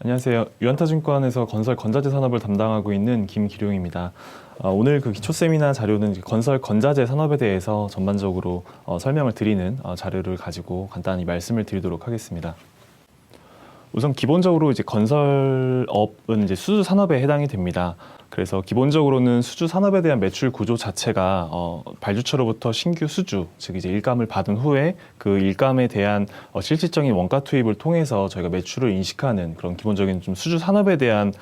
안녕하세요. 유한타증권에서 건설 건자재 산업을 담당하고 있는 김기룡입니다. 어, 오늘 그 기초 세미나 자료는 건설 건자재 산업에 대해서 전반적으로 어, 설명을 드리는 어, 자료를 가지고 간단히 말씀을 드리도록 하겠습니다. 우선 기본적으로 이제 건설업은 이제 수주 산업에 해당이 됩니다. 그래서 기본적으로는 수주 산업에 대한 매출 구조 자체가 어, 발주처로부터 신규 수주, 즉 이제 일감을 받은 후에 그 일감에 대한 어, 실질적인 원가 투입을 통해서 저희가 매출을 인식하는 그런 기본적인 좀 수주 산업에 대한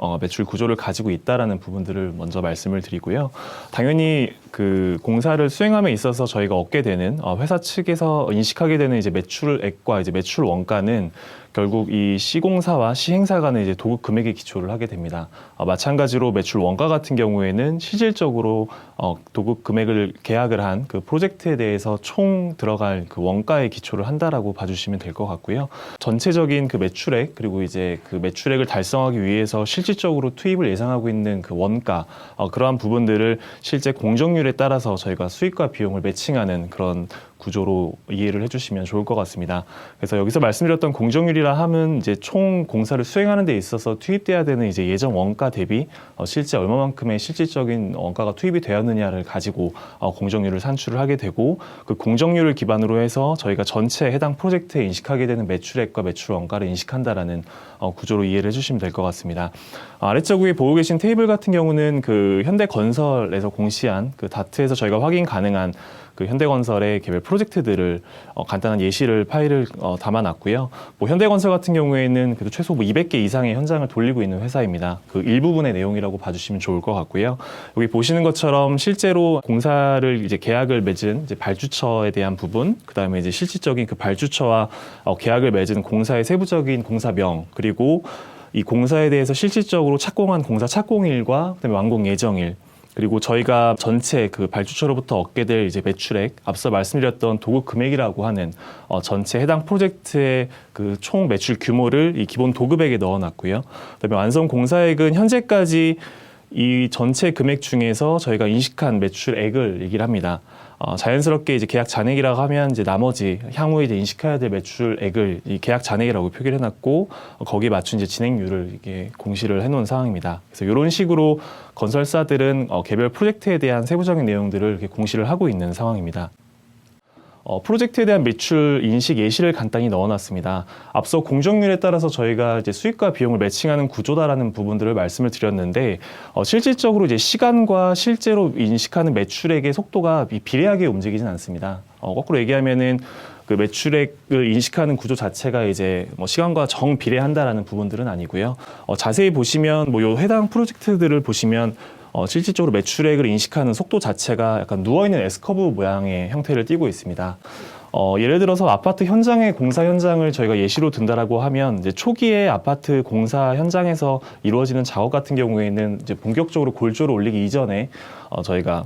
어, 매출 구조를 가지고 있다라는 부분들을 먼저 말씀을 드리고요. 당연히 그 공사를 수행함에 있어서 저희가 얻게 되는 어, 회사 측에서 인식하게 되는 이제 매출액과 이제 매출 원가는 결국 이 시공사와 시행사 간의 이제 도급 금액에 기초를 하게 됩니다. 어, 마찬가지로 매출 원가 같은 경우에는 실질적으로 어, 도급 금액을 계약을 한 그 프로젝트에 대해서 총 들어갈 그 원가에 기초를 한다라고 봐주시면 될 것 같고요. 전체적인 그 매출액 그리고 이제 그 매출액을 달성하기 위해서 실질적으로 투입을 예상하고 있는 그 원가 어, 그러한 부분들을 실제 공정률에 따라서 저희가 수익과 비용을 매칭하는 그런 구조로 이해를 해주시면 좋을 것 같습니다. 그래서 여기서 말씀드렸던 공정률이라 함은 이제 총 공사를 수행하는 데 있어서 투입돼야 되는 이제 예정 원가 대비 어, 실제 얼마만큼의 실질적인 원가가 투입이 되었느냐를 가지고 어, 공정률을 산출을 하게 되고 그 공정률을 기반으로 해서 저희가 전체 해당 프로젝트에 인식하게 되는 매출액과 매출 원가를 인식한다라는 어, 구조로 이해를 해주시면 될 것 같습니다. 어, 아래쪽 위에 보고 계신 테이블 같은 경우는 그 현대건설에서 공시한 그 다트에서 저희가 확인 가능한 그 현대건설의 개별 프로젝트들을 어, 간단한 예시를 파일을 어, 담아놨고요. 뭐 현대건설 같은 경우에는 그래도 최소 뭐 200개 이상의 현장을 돌리고 있는 회사입니다. 그 일부분의 내용이라고 봐주시면 좋을 것 같고요. 여기 보시는 것처럼 실제로 공사를 이제 계약을 맺은 이제 발주처에 대한 부분, 그 다음에 이제 실질적인 그 발주처와 어, 계약을 맺은 공사의 세부적인 공사명 그리고 이 공사에 대해서 실질적으로 착공한 공사 착공일과 그다음에 완공 예정일 그리고 저희가 전체 그 발주처로부터 얻게 될 이제 매출액, 앞서 말씀드렸던 도급 금액이라고 하는 어, 전체 해당 프로젝트의 그 총 매출 규모를 이 기본 도급액에 넣어놨고요. 그다음에 완성 공사액은 현재까지 이 전체 금액 중에서 저희가 인식한 매출액을 얘기를 합니다. 어, 자연스럽게 이제 계약 잔액이라고 하면 이제 나머지 향후에 이제 인식해야 될 매출액을 이 계약 잔액이라고 표기를 해놨고 어, 거기에 맞춘 이제 진행률을 이게 공시를 해놓은 상황입니다. 그래서 이런 식으로 건설사들은 어, 개별 프로젝트에 대한 세부적인 내용들을 이렇게 공시를 하고 있는 상황입니다. 어, 프로젝트에 대한 매출 인식 예시를 간단히 넣어놨습니다. 앞서 공정률에 따라서 저희가 이제 수익과 비용을 매칭하는 구조다라는 부분들을 말씀을 드렸는데 어, 실질적으로 이제 시간과 실제로 인식하는 매출액의 속도가 비- 비례하게 움직이진 않습니다. 어, 거꾸로 얘기하면은 그 매출액을 인식하는 구조 자체가 이제 뭐 시간과 정 비례한다라는 부분들은 아니고요. 어, 자세히 보시면 뭐 요 해당 프로젝트들을 보시면 어, 실질적으로 매출액을 인식하는 속도 자체가 약간 누워있는 S커브 모양의 형태를 띠고 있습니다. 어, 예를 들어서 아파트 현장의 공사 현장을 저희가 예시로 든다라고 하면 이제 초기에 아파트 공사 현장에서 이루어지는 작업 같은 경우에는 이제 본격적으로 골조를 올리기 이전에 어, 저희가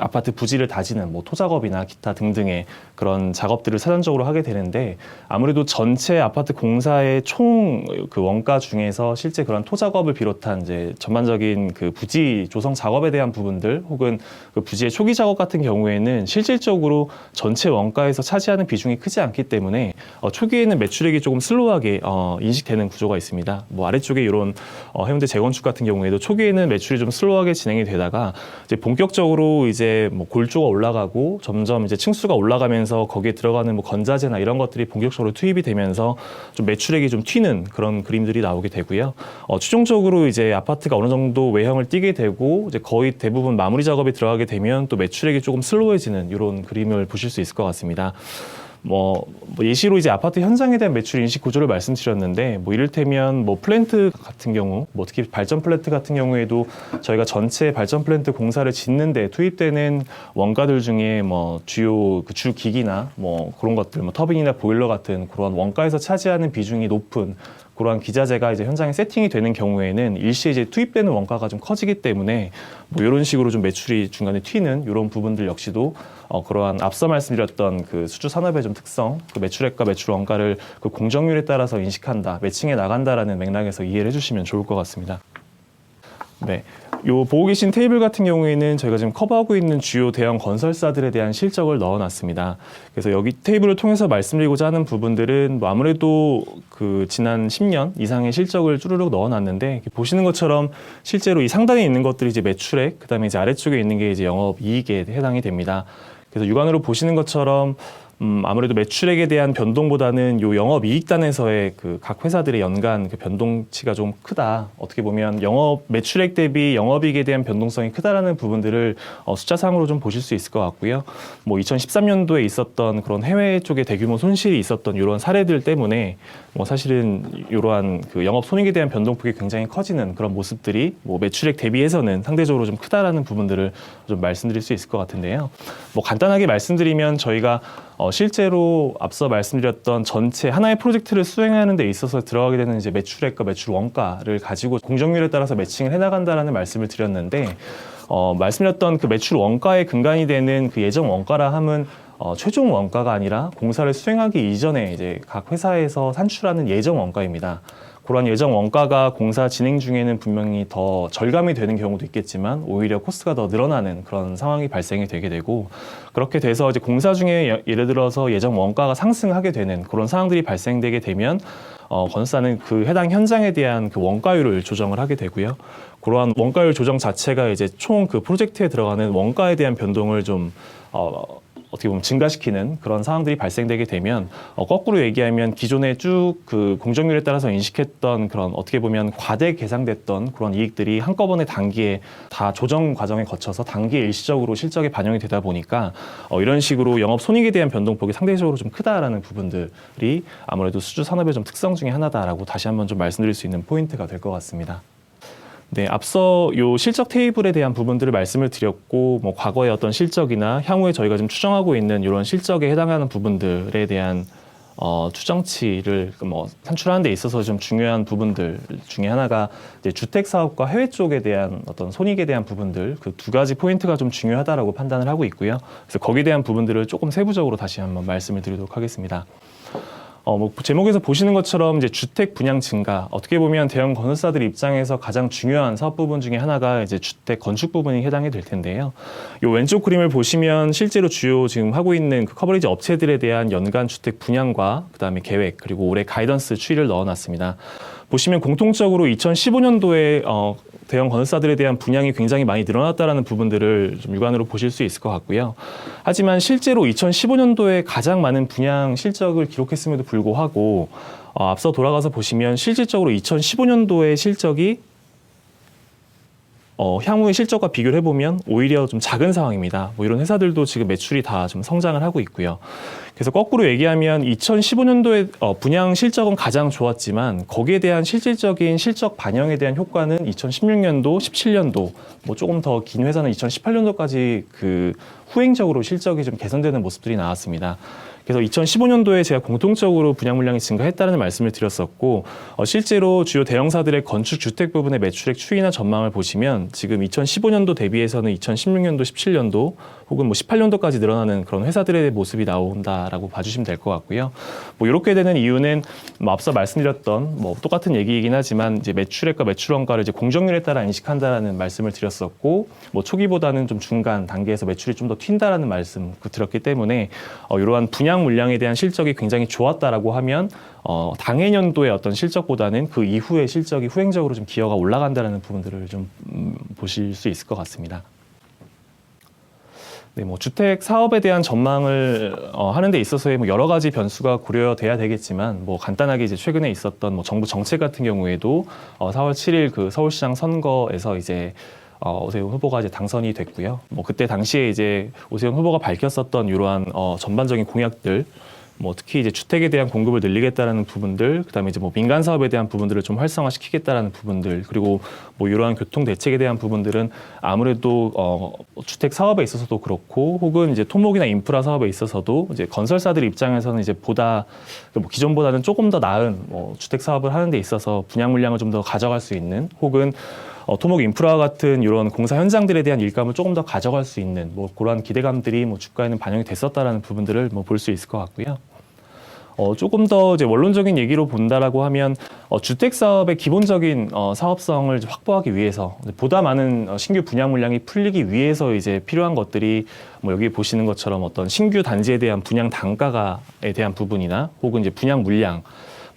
아파트 부지를 다지는 뭐 토작업이나 기타 등등의 그런 작업들을 사전적으로 하게 되는데 아무래도 전체 아파트 공사의 총 그 원가 중에서 실제 그런 토작업을 비롯한 이제 전반적인 그 부지 조성 작업에 대한 부분들 혹은 그 부지의 초기 작업 같은 경우에는 실질적으로 전체 원가에서 차지하는 비중이 크지 않기 때문에 어, 초기에는 매출액이 조금 슬로우하게 어, 인식되는 구조가 있습니다. 뭐 아래쪽에 이런 어, 해운대 재건축 같은 경우에도 초기에는 매출이 좀 슬로우하게 진행이 되다가 이제 본격적으로 이제 뭐 골조가 올라가고 점점 이제 층수가 올라가면서 거기에 들어가는 뭐 건자재나 이런 것들이 본격적으로 투입이 되면서 좀 매출액이 좀 튀는 그런 그림들이 나오게 되고요. 어, 최종적으로 이제 아파트가 어느 정도 외형을 띠게 되고 이제 거의 대부분 마무리 작업이 들어가게 되면 또 매출액이 조금 슬로워지는 이런 그림을 보실 수 있을 것 같습니다. 뭐, 뭐 예시로 이제 아파트 현장에 대한 매출 인식 구조를 말씀드렸는데 뭐 이를테면 뭐 플랜트 같은 경우 뭐 특히 발전 플랜트 같은 경우에도 저희가 전체 발전 플랜트 공사를 짓는데 투입되는 원가들 중에 뭐 주요 그 주 기기나 뭐 그런 것들 뭐 터빈이나 보일러 같은 그런 원가에서 차지하는 비중이 높은 그러한 기자재가 이제 현장에 세팅이 되는 경우에는 일시에 이제 투입되는 원가가 좀 커지기 때문에 뭐 이런 식으로 좀 매출이 중간에 튀는 이런 부분들 역시도 어, 그러한 앞서 말씀드렸던 그 수주 산업의 좀 특성, 그 매출액과 매출 원가를 그 공정률에 따라서 인식한다, 매칭해 나간다라는 맥락에서 이해를 해주시면 좋을 것 같습니다. 네. 요 보고 계신 테이블 같은 경우에는 저희가 지금 커버하고 있는 주요 대형 건설사들에 대한 실적을 넣어놨습니다. 그래서 여기 테이블을 통해서 말씀드리고자 하는 부분들은 뭐 아무래도 그 지난 10년 이상의 실적을 쭈르륵 넣어놨는데 보시는 것처럼 실제로 이 상단에 있는 것들이 이제 매출액, 그다음에 이제 아래쪽에 있는 게 이제 영업 이익에 해당이 됩니다. 그래서 육안으로 보시는 것처럼 음, 아무래도 매출액에 대한 변동보다는 요 영업 이익단에서의 그 각 회사들의 연간 그 변동치가 좀 크다. 어떻게 보면 영업 매출액 대비 영업이익에 대한 변동성이 크다라는 부분들을 어, 숫자상으로 좀 보실 수 있을 것 같고요. 뭐 2013년도에 있었던 그런 해외 쪽에 대규모 손실이 있었던 이런 사례들 때문에 뭐 사실은 이러한 그 영업 손익에 대한 변동폭이 굉장히 커지는 그런 모습들이 뭐 매출액 대비해서는 상대적으로 좀 크다라는 부분들을 좀 말씀드릴 수 있을 것 같은데요. 뭐 간단하게 말씀드리면 저희가 어, 실제로 앞서 말씀드렸던 전체 하나의 프로젝트를 수행하는 데 있어서 들어가게 되는 이제 매출액과 매출 원가를 가지고 공정률에 따라서 매칭을 해나간다라는 말씀을 드렸는데 어, 말씀드렸던 그 매출 원가의 근간이 되는 그 예정 원가라 함은 어, 최종 원가가 아니라 공사를 수행하기 이전에 이제 각 회사에서 산출하는 예정 원가입니다. 그러한 예정 원가가 공사 진행 중에는 분명히 더 절감이 되는 경우도 있겠지만 오히려 코스트가 더 늘어나는 그런 상황이 발생이 되게 되고 그렇게 돼서 이제 공사 중에 예- 예를 들어서 예정 원가가 상승하게 되는 그런 상황들이 발생되게 되면 어, 건설사는 그 해당 현장에 대한 그 원가율을 조정을 하게 되고요. 그러한 원가율 조정 자체가 이제 총 그 프로젝트에 들어가는 원가에 대한 변동을 좀 어, 어떻게 보면 증가시키는 그런 상황들이 발생되게 되면 어, 거꾸로 얘기하면 기존에 쭉 그 공정률에 따라서 인식했던 그런 어떻게 보면 과대 계상됐던 그런 이익들이 한꺼번에 단기에 다 조정 과정에 거쳐서 단기에 일시적으로 실적에 반영이 되다 보니까 어, 이런 식으로 영업 손익에 대한 변동폭이 상대적으로 좀 크다라는 부분들이 아무래도 수주 산업의 좀 특성 중에 하나다라고 다시 한번 좀 말씀드릴 수 있는 포인트가 될 것 같습니다. 네, 앞서 요 실적 테이블에 대한 부분들을 말씀을 드렸고, 뭐 과거의 어떤 실적이나 향후에 저희가 지금 추정하고 있는 이런 실적에 해당하는 부분들에 대한 어, 추정치를 뭐 산출하는 데 있어서 좀 중요한 부분들 중에 하나가 이제 주택 사업과 해외 쪽에 대한 어떤 손익에 대한 부분들 그 두 가지 포인트가 좀 중요하다라고 판단을 하고 있고요. 그래서 거기에 대한 부분들을 조금 세부적으로 다시 한번 말씀을 드리도록 하겠습니다. 어, 뭐 제목에서 보시는 것처럼 이제 주택 분양 증가 어떻게 보면 대형 건설사들 입장에서 가장 중요한 사업 부분 중에 하나가 이제 주택 건축 부분이 해당이 될 텐데요. 요 왼쪽 그림을 보시면 실제로 주요 지금 하고 있는 그 커버리지 업체들에 대한 연간 주택 분양과 그다음에 계획 그리고 올해 가이던스 추이를 넣어놨습니다. 보시면 공통적으로 2015년도에 어, 대형 건설사들에 대한 분양이 굉장히 많이 늘어났다라는 부분들을 좀 육안으로 보실 수 있을 것 같고요. 하지만 실제로 2015년도에 가장 많은 분양 실적을 기록했음에도 불구하고 어, 앞서 돌아가서 보시면 실질적으로 2015년도의 실적이 어, 향후의 실적과 비교를 해보면 오히려 좀 작은 상황입니다. 뭐 이런 회사들도 지금 매출이 다 좀 성장을 하고 있고요. 그래서 거꾸로 얘기하면 2015년도에 어, 분양 실적은 가장 좋았지만 거기에 대한 실질적인 실적 반영에 대한 효과는 2016년도, 17년도, 뭐 조금 더 긴 회사는 2018년도까지 그 후행적으로 실적이 좀 개선되는 모습들이 나왔습니다. 그래서 2015년도에 제가 공통적으로 분양 물량이 증가했다는 말씀을 드렸었고 어, 실제로 주요 대형사들의 건축 주택 부분의 매출액 추이나 전망을 보시면 지금 2015년도 대비해서는 2016년도, 17년도 혹은 뭐 18년도까지 늘어나는 그런 회사들의 모습이 나온다라고 봐주시면 될 것 같고요. 뭐 이렇게 되는 이유는 뭐 앞서 말씀드렸던 뭐 똑같은 얘기이긴 하지만 이제 매출액과 매출 원가를 이제 공정률에 따라 인식한다라는 말씀을 드렸었고 뭐 초기보다는 좀 중간 단계에서 매출이 좀 더 튄다라는 말씀 그 드렸기 때문에 어, 이러한 분양 물량에 대한 실적이 굉장히 좋았다라고 하면 어, 당해년도의 어떤 실적보다는 그 이후의 실적이 후행적으로 좀 기여가 올라간다라는 부분들을 좀 음, 보실 수 있을 것 같습니다. 네, 뭐 주택 사업에 대한 전망을 어, 하는 데 있어서의 뭐 여러 가지 변수가 고려돼야 되겠지만 뭐 간단하게 이제 최근에 있었던 뭐 정부 정책 같은 경우에도 어, 4월 7일 그 서울시장 선거에서 이제 어, 오세훈 후보가 이제 당선이 됐고요. 뭐 그때 당시에 이제 오세훈 후보가 밝혔었던 이러한 어, 전반적인 공약들 뭐 특히 이제 주택에 대한 공급을 늘리겠다라는 부분들, 그다음에 이제 뭐 민간 사업에 대한 부분들을 좀 활성화시키겠다라는 부분들, 그리고 뭐 이러한 교통 대책에 대한 부분들은 아무래도 어 주택 사업에 있어서도 그렇고, 혹은 이제 토목이나 인프라 사업에 있어서도 이제 건설사들 입장에서는 이제 보다 뭐 기존보다는 조금 더 나은 뭐 주택 사업을 하는 데 있어서 분양 물량을 좀 더 가져갈 수 있는, 혹은 어, 토목 인프라 같은 이런 공사 현장들에 대한 일감을 조금 더 가져갈 수 있는 뭐 그러한 기대감들이 뭐 주가에는 반영이 됐었다라는 부분들을 뭐 볼 수 있을 것 같고요. 어, 조금 더 이제 원론적인 얘기로 본다라고 하면 어, 주택 사업의 기본적인 어, 사업성을 확보하기 위해서 보다 많은 어, 신규 분양 물량이 풀리기 위해서 이제 필요한 것들이 뭐 여기 보시는 것처럼 어떤 신규 단지에 대한 분양 단가가에 대한 부분이나 혹은 이제 분양 물량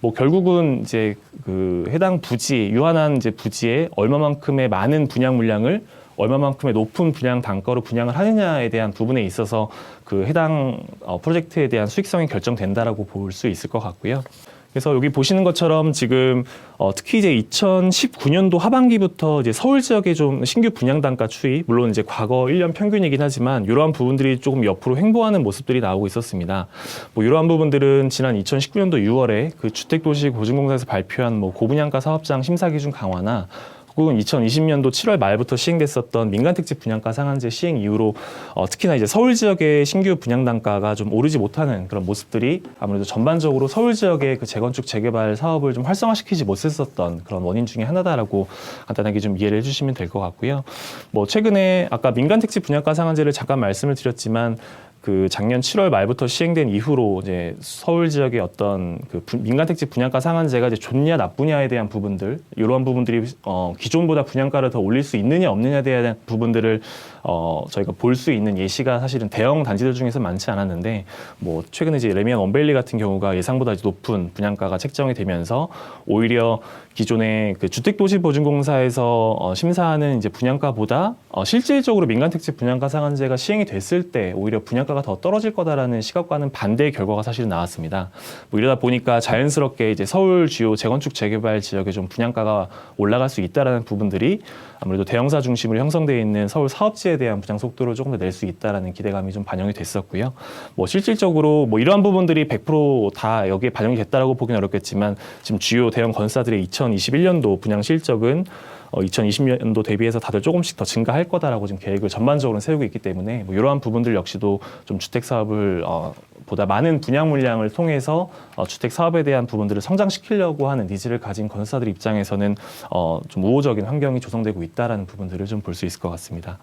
뭐 결국은 이제 그 해당 부지 유한한 이제 부지에 얼마만큼의 많은 분양 물량을 얼마만큼의 높은 분양 단가로 분양을 하느냐에 대한 부분에 있어서 그 해당 어, 프로젝트에 대한 수익성이 결정된다라고 볼 수 있을 것 같고요. 그래서 여기 보시는 것처럼 지금 어, 특히 이제 2019년도 하반기부터 이제 서울 지역의 좀 신규 분양 단가 추이 물론 이제 과거 1년 평균이긴 하지만 이러한 부분들이 조금 옆으로 횡보하는 모습들이 나오고 있었습니다. 뭐 이러한 부분들은 지난 2019년도 6월에 그 주택도시보증공사에서 발표한 뭐 고분양가 사업장 심사 기준 강화나 혹은 2020년도 7월 말부터 시행됐었던 민간택지 분양가 상한제 시행 이후로 어, 특히나 이제 서울 지역의 신규 분양 단가가 좀 오르지 못하는 그런 모습들이 아무래도 전반적으로 서울 지역의 그 재건축 재개발 사업을 좀 활성화시키지 못했었던 그런 원인 중에 하나다라고 간단하게 좀 이해를 해주시면 될 것 같고요. 뭐 최근에 아까 민간택지 분양가 상한제를 잠깐 말씀을 드렸지만 그 작년 7월 말부터 시행된 이후로 이제 서울 지역의 어떤 그 부- 민간 택지 분양가 상한제가 이제 좋냐 나쁘냐에 대한 부분들 이러한 부분들이 어 기존보다 분양가를 더 올릴 수 있느냐 없느냐에 대한 부분들을 어 저희가 볼 수 있는 예시가 사실은 대형 단지들 중에서 많지 않았는데 뭐 최근에 이제 레미안 원벨리 같은 경우가 예상보다 높은 분양가가 책정이 되면서 오히려 기존의 그 주택도시보증공사에서 어, 심사하는 이제 분양가보다 어, 실질적으로 민간택지 분양가 상한제가 시행이 됐을 때 오히려 분양가가 더 떨어질 거다라는 시각과는 반대의 결과가 사실 나왔습니다. 뭐 이러다 보니까 자연스럽게 이제 서울 주요 재건축 재개발 지역에 좀 분양가가 올라갈 수 있다라는 부분들이 아무래도 대형사 중심으로 형성되어 있는 서울 사업지에 대한 분양 속도를 조금 더 낼 수 있다라는 기대감이 좀 반영이 됐었고요. 뭐 실질적으로 뭐 이러한 부분들이 100%다 여기에 반영이 됐다라고 보기는 어렵겠지만 지금 주요 대형 건사들의 2021년도 분양 실적은 어, 2020년도 대비해서 다들 조금씩 더 증가할 거다라고 지금 계획을 전반적으로 세우고 있기 때문에 뭐 이러한 부분들 역시도 좀 주택 사업을 어, 보다 많은 분양 물량을 통해서 어, 주택 사업에 대한 부분들을 성장시키려고 하는 니즈를 가진 건설사들 입장에서는 어, 좀 우호적인 환경이 조성되고 있다라는 부분들을 좀 볼 수 있을 것 같습니다.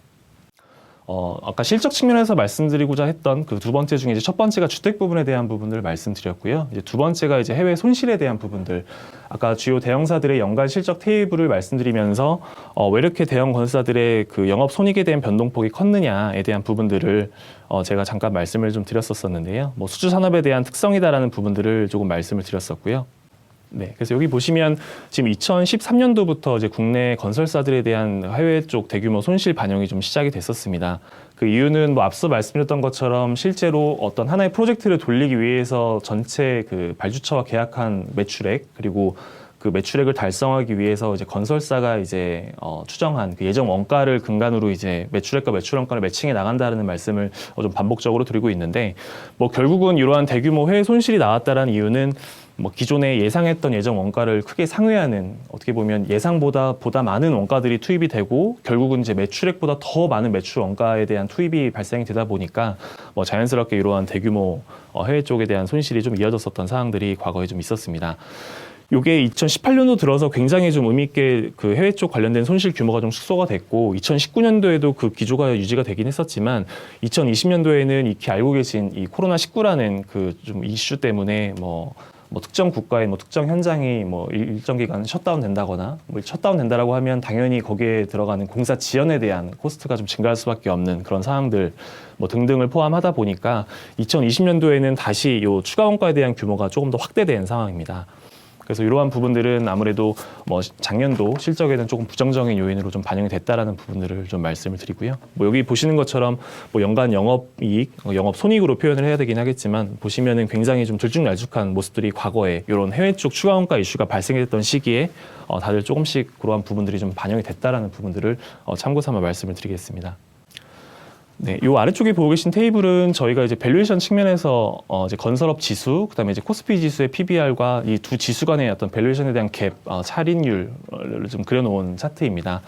어, 아까 실적 측면에서 말씀드리고자 했던 그 두 번째 중에 이제 첫 번째가 주택 부분에 대한 부분들을 말씀드렸고요. 이제 두 번째가 이제 해외 손실에 대한 부분들. 아까 주요 대형사들의 연간 실적 테이블을 말씀드리면서 어, 왜 이렇게 대형 건설사들의 그 영업 손익에 대한 변동폭이 컸느냐에 대한 부분들을 어, 제가 잠깐 말씀을 좀 드렸었었는데요. 뭐 수주 산업에 대한 특성이다라는 부분들을 조금 말씀을 드렸었고요. 네, 그래서 여기 보시면 지금 2013년도부터 이제 국내 건설사들에 대한 해외 쪽 대규모 손실 반영이 좀 시작이 됐었습니다. 그 이유는 뭐 앞서 말씀드렸던 것처럼 실제로 어떤 하나의 프로젝트를 돌리기 위해서 전체 그 발주처와 계약한 매출액 그리고 그 매출액을 달성하기 위해서 이제 건설사가 이제 어, 추정한 그 예정 원가를 근간으로 이제 매출액과 매출 원가를 매칭해 나간다는 말씀을 어, 좀 반복적으로 드리고 있는데 뭐 결국은 이러한 대규모 해외 손실이 나왔다라는 이유는 뭐 기존에 예상했던 예정 원가를 크게 상회하는 어떻게 보면 예상보다 보다 많은 원가들이 투입이 되고 결국은 이제 매출액보다 더 많은 매출 원가에 대한 투입이 발생이 되다 보니까 뭐 자연스럽게 이러한 대규모 어, 해외 쪽에 대한 손실이 좀 이어졌었던 사항들이 과거에 좀 있었습니다. 요게 2018년도 들어서 굉장히 좀 의미 있게 그 해외 쪽 관련된 손실 규모가 좀 축소가 됐고 2019년도에도 그 기조가 유지가 되긴 했었지만 2020년도에는 익히 알고 계신 이 코로나 19라는 그 좀 이슈 때문에 뭐 뭐 특정 국가의 뭐 특정 현장이 뭐 일- 일정 기간 셧다운 된다거나 뭐 셧다운 된다라고 하면 당연히 거기에 들어가는 공사 지연에 대한 코스트가 좀 증가할 수밖에 없는 그런 상황들 뭐 등등을 포함하다 보니까 2020년도에는 다시 요 추가 원가에 대한 규모가 조금 더 확대된 상황입니다. 그래서 이러한 부분들은 아무래도 뭐 작년도 실적에는 조금 부정적인 요인으로 좀 반영이 됐다라는 부분들을 좀 말씀을 드리고요. 뭐 여기 보시는 것처럼 뭐 연간 영업 이익, 어, 영업 손익으로 표현을 해야 되긴 하겠지만 보시면은 굉장히 좀 들쭉날쭉한 모습들이 과거에 이런 해외 쪽 추가 원가 이슈가 발생했던 시기에 어, 다들 조금씩 그러한 부분들이 좀 반영이 됐다라는 부분들을 어, 참고 삼아 말씀을 드리겠습니다. 네, 요 아래쪽에 보고 계신 테이블은 저희가 이제 밸류에이션 측면에서 어 이제 건설업 지수, 그다음에 이제 코스피 지수의 PBR과 이 두 지수 간의 어떤 밸류에이션에 대한 갭, 어, 차익률을 좀 그려놓은 차트입니다.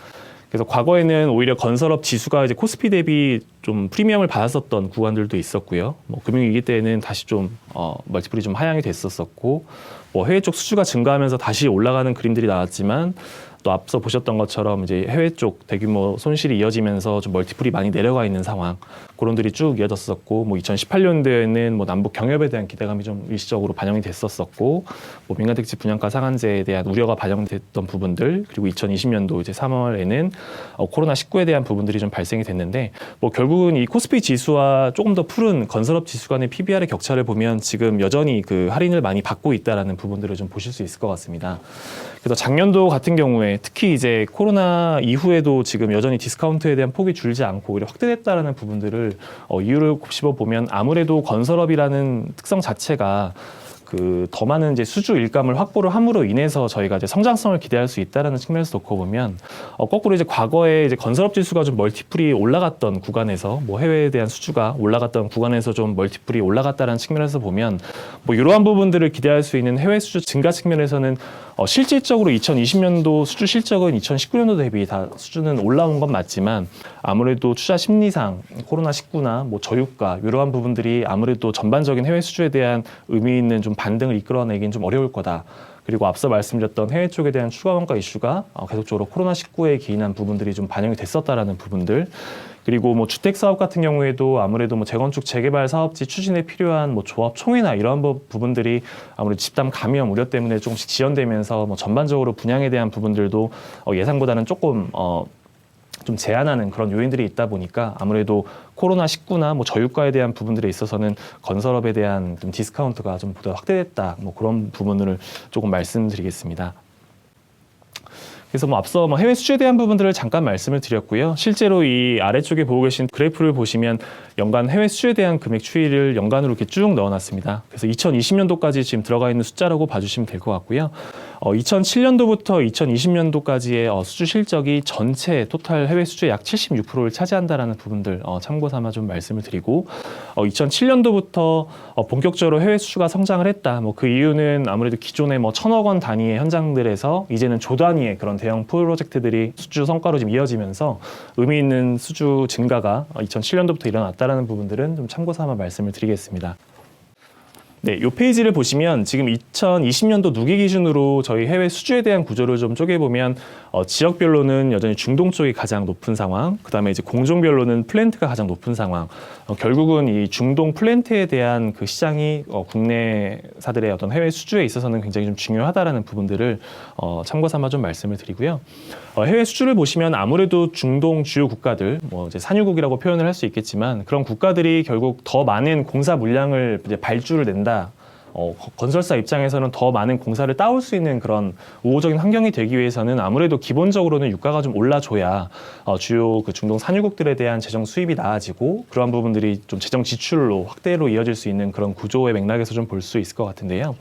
그래서 과거에는 오히려 건설업 지수가 이제 코스피 대비 좀 프리미엄을 받았었던 구간들도 있었고요. 뭐 금융위기 때는 다시 좀 어, 멀티플이 좀 하향이 됐었었고, 뭐 해외 쪽 수주가 증가하면서 다시 올라가는 그림들이 나왔지만 또 앞서 보셨던 것처럼 이제 해외 쪽 대규모 손실이 이어지면서 좀 멀티플이 많이 내려가 있는 상황. 그런들이 쭉 이어졌었고 뭐 2018년도에는 뭐 남북 경협에 대한 기대감이 좀 일시적으로 반영이 됐었었고 뭐 민간 택지 분양가 상한제에 대한 우려가 반영됐던 부분들 그리고 2020년도 이제 3월에는 어, 코로나 19에 대한 부분들이 좀 발생이 됐는데 뭐 결국은 이 코스피 지수와 조금 더 푸른 건설업 지수 간의 PBR의 격차를 보면 지금 여전히 그 할인을 많이 받고 있다라는 부분들을 좀 보실 수 있을 것 같습니다. 그래서 작년도 같은 경우에 특히 이제 코로나 이후에도 지금 여전히 디스카운트에 대한 폭이 줄지 않고 오히려 확대됐다라는 부분들을 어, 이유를 곱씹어 보면 아무래도 건설업이라는 특성 자체가 그 더 많은 이제 수주 일감을 확보를 함으로 인해서 저희가 이제 성장성을 기대할 수 있다라는 측면에서 놓고 보면 어, 거꾸로 이제 과거에 이제 건설업 지수가 좀 멀티플이 올라갔던 구간에서 뭐 해외에 대한 수주가 올라갔던 구간에서 좀 멀티플이 올라갔다는 측면에서 보면 뭐 이러한 부분들을 기대할 수 있는 해외 수주 증가 측면에서는 어, 실질적으로 2020년도 수주 실적은 2019년도 대비 다 수주는 올라온 건 맞지만 아무래도 투자 심리상 코로나 19나 뭐 저유가 이러한 부분들이 아무래도 전반적인 해외 수주에 대한 의미 있는 좀 반등을 이끌어내긴 좀 어려울 거다. 그리고 앞서 말씀드렸던 해외 쪽에 대한 추가 원가 이슈가 어, 계속적으로 코로나 19에 기인한 부분들이 좀 반영이 됐었다라는 부분들. 그리고 뭐 주택 사업 같은 경우에도 아무래도 뭐 재건축 재개발 사업지 추진에 필요한 뭐 조합 총회나 이런 부- 부분들이 아무래도 집단 감염 우려 때문에 조금씩 지연되면서 뭐 전반적으로 분양에 대한 부분들도 어, 예상보다는 조금 어, 좀 제한하는 그런 요인들이 있다 보니까 아무래도 코로나 19나 뭐 저유가에 대한 부분들에 있어서는 건설업에 대한 좀 디스카운트가 좀 보다 확대됐다 뭐 그런 부분을 조금 말씀드리겠습니다. 그래서 뭐 앞서 뭐 해외 수주에 대한 부분들을 잠깐 말씀을 드렸고요. 실제로 이 아래쪽에 보고 계신 그래프를 보시면 연간 해외 수주에 대한 금액 추이를 연간으로 이렇게 쭉 넣어놨습니다. 그래서 2020년도까지 지금 들어가 있는 숫자라고 봐주시면 될 것 같고요. 어, 2007년도부터 2020년도까지의 어, 수주 실적이 전체 토탈 해외 수주의 약 76%를 차지한다라는 부분들 어, 참고 삼아 좀 말씀을 드리고 어, 2007년도부터 어, 본격적으로 해외 수주가 성장을 했다. 뭐 그 이유는 아무래도 기존의 뭐 천억 원 단위의 현장들에서 이제는 조 단위의 그런 대형 프로젝트들이 수주 성과로 지금 이어지면서 의미 있는 수주 증가가 어, 2007년도부터 일어났다라는 부분들은 좀 참고 삼아 말씀을 드리겠습니다. 네, 이 페이지를 보시면 지금 2020년도 누계 기준으로 저희 해외 수주에 대한 구조를 좀 쪼개보면 어, 지역별로는 여전히 중동 쪽이 가장 높은 상황, 그 다음에 이제 공종별로는 플랜트가 가장 높은 상황. 어, 결국은 이 중동 플랜트에 대한 그 시장이 어, 국내사들의 어떤 해외 수주에 있어서는 굉장히 좀 중요하다라는 부분들을 어, 참고 삼아 좀 말씀을 드리고요. 어, 해외 수주를 보시면 아무래도 중동 주요 국가들, 뭐 이제 산유국이라고 표현을 할 수 있겠지만 그런 국가들이 결국 더 많은 공사 물량을 이제 발주를 낸다. 어, 거- 건설사 입장에서는 더 많은 공사를 따올 수 있는 그런 우호적인 환경이 되기 위해서는 아무래도 기본적으로는 유가가 좀 올라줘야 어, 주요 그 중동 산유국들에 대한 재정 수입이 나아지고 그러한 부분들이 좀 재정 지출로 확대로 이어질 수 있는 그런 구조의 맥락에서 좀 볼 수 있을 것 같은데요.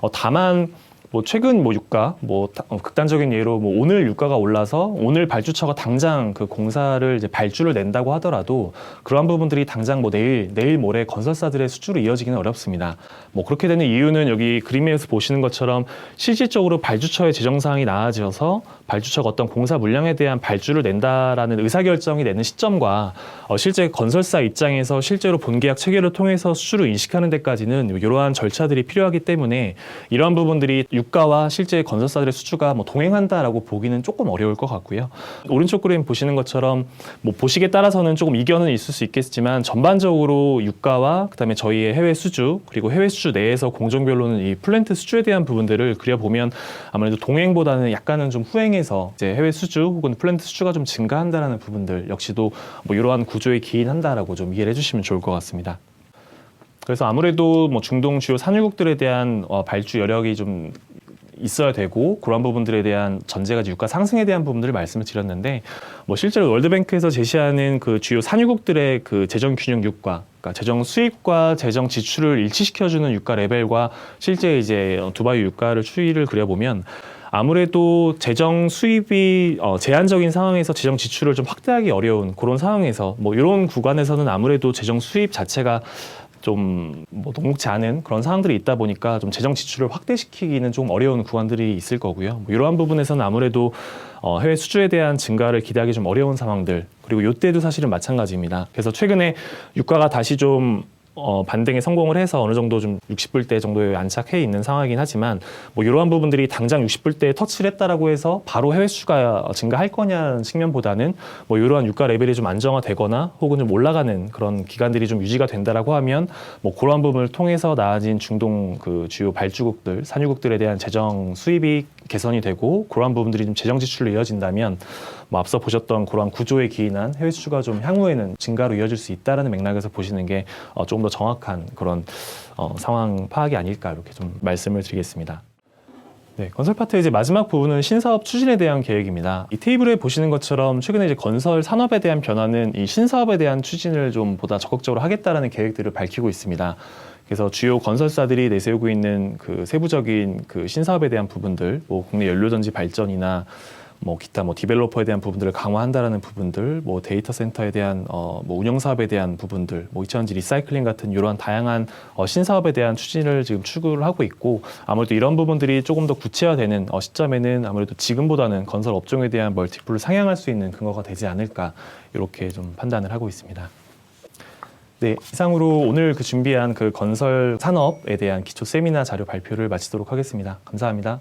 어, 다만 뭐 최근 뭐 유가 뭐 다- 어, 극단적인 예로 뭐 오늘 유가가 올라서 오늘 발주처가 당장 그 공사를 이제 발주를 낸다고 하더라도 그러한 부분들이 당장 뭐 내일 내일 모레 건설사들의 수주로 이어지기는 어렵습니다. 뭐 그렇게 되는 이유는 여기 그림에서 보시는 것처럼 실질적으로 발주처의 재정 사항이 나아져서 발주처가 어떤 공사 물량에 대한 발주를 낸다라는 의사결정이 내는 시점과 어, 실제 건설사 입장에서 실제로 본계약 체계를 통해서 수주를 인식하는 데까지는 이러한 절차들이 필요하기 때문에 이러한 부분들이 유가와 실제 건설사들의 수주가 뭐 동행한다라고 보기는 조금 어려울 것 같고요. 오른쪽 그림 보시는 것처럼 뭐 보시기에 따라서는 조금 이견은 있을 수 있겠지만 전반적으로 유가와 그다음에 저희의 해외 수주 그리고 해외 수주 내에서 공정별로는 이 플랜트 수주에 대한 부분들을 그려보면 아무래도 동행보다는 약간은 좀 후행 해서 이제 해외 수주 혹은 플랜트 수주가 좀 증가한다라는 부분들 역시도 뭐 이러한 구조에 기인한다라고 좀 이해를 해주시면 좋을 것 같습니다. 그래서 아무래도 뭐 중동 주요 산유국들에 대한 어, 발주 여력이 좀 있어야 되고 그런 부분들에 대한 전제가 유가 상승에 대한 부분들을 말씀을 드렸는데 뭐 실제로 월드뱅크에서 제시하는 그 주요 산유국들의 그 재정 균형 유가 그러니까 재정 수입과 재정 지출을 일치시켜주는 유가 레벨과 실제 이제 어, 두바이 유가를 추이를 그려보면 아무래도 재정 수입이 어, 제한적인 상황에서 재정 지출을 좀 확대하기 어려운 그런 상황에서 뭐 이런 구간에서는 아무래도 재정 수입 자체가 좀뭐 녹록지 않은 그런 상황들이 있다 보니까 좀 재정 지출을 확대시키기는 좀 어려운 구간들이 있을 거고요. 뭐 이러한 부분에서는 아무래도 어, 해외 수주에 대한 증가를 기대하기 좀 어려운 상황들 그리고 이때도 사실은 마찬가지입니다. 그래서 최근에 유가가 다시 좀 어, 반등에 성공을 해서 어느 정도 좀 60불대 정도에 안착해 있는 상황이긴 하지만 뭐 이러한 부분들이 당장 60불대에 터치를 했다라고 해서 바로 해외 수가 증가할 거냐는 측면보다는 뭐 이러한 유가 레벨이 좀 안정화되거나 혹은 좀 올라가는 그런 기간들이 좀 유지가 된다라고 하면 뭐 그러한 부분을 통해서 나아진 중동 그 주요 발주국들 산유국들에 대한 재정 수입이 개선이 되고 그러한 부분들이 좀 재정 지출로 이어진다면 뭐 앞서 보셨던 그러한 구조에 기인한 해외 수주가 좀 향후에는 증가로 이어질 수 있다라는 맥락에서 보시는 게 어, 조금 더 정확한 그런 어, 상황 파악이 아닐까 이렇게 좀 말씀을 드리겠습니다. 네, 건설 파트 이제 마지막 부분은 신사업 추진에 대한 계획입니다. 이 테이블에 보시는 것처럼 최근에 이제 건설 산업에 대한 변화는 이 신사업에 대한 추진을 좀 보다 적극적으로 하겠다라는 계획들을 밝히고 있습니다. 그래서 주요 건설사들이 내세우고 있는 그 세부적인 그 신사업에 대한 부분들, 뭐 국내 연료전지 발전이나 뭐 기타 뭐 디벨로퍼에 대한 부분들을 강화한다라는 부분들, 뭐 데이터 센터에 대한 어 뭐 운영 사업에 대한 부분들, 뭐 이차전지 리사이클링 같은 이러한 다양한 어 신사업에 대한 추진을 지금 추구를 하고 있고 아무래도 이런 부분들이 조금 더 구체화되는 어 시점에는 아무래도 지금보다는 건설 업종에 대한 멀티플을 상향할 수 있는 근거가 되지 않을까 이렇게 좀 판단을 하고 있습니다. 네, 이상으로 오늘 그 준비한 그 건설 산업에 대한 기초 세미나 자료 발표를 마치도록 하겠습니다. 감사합니다.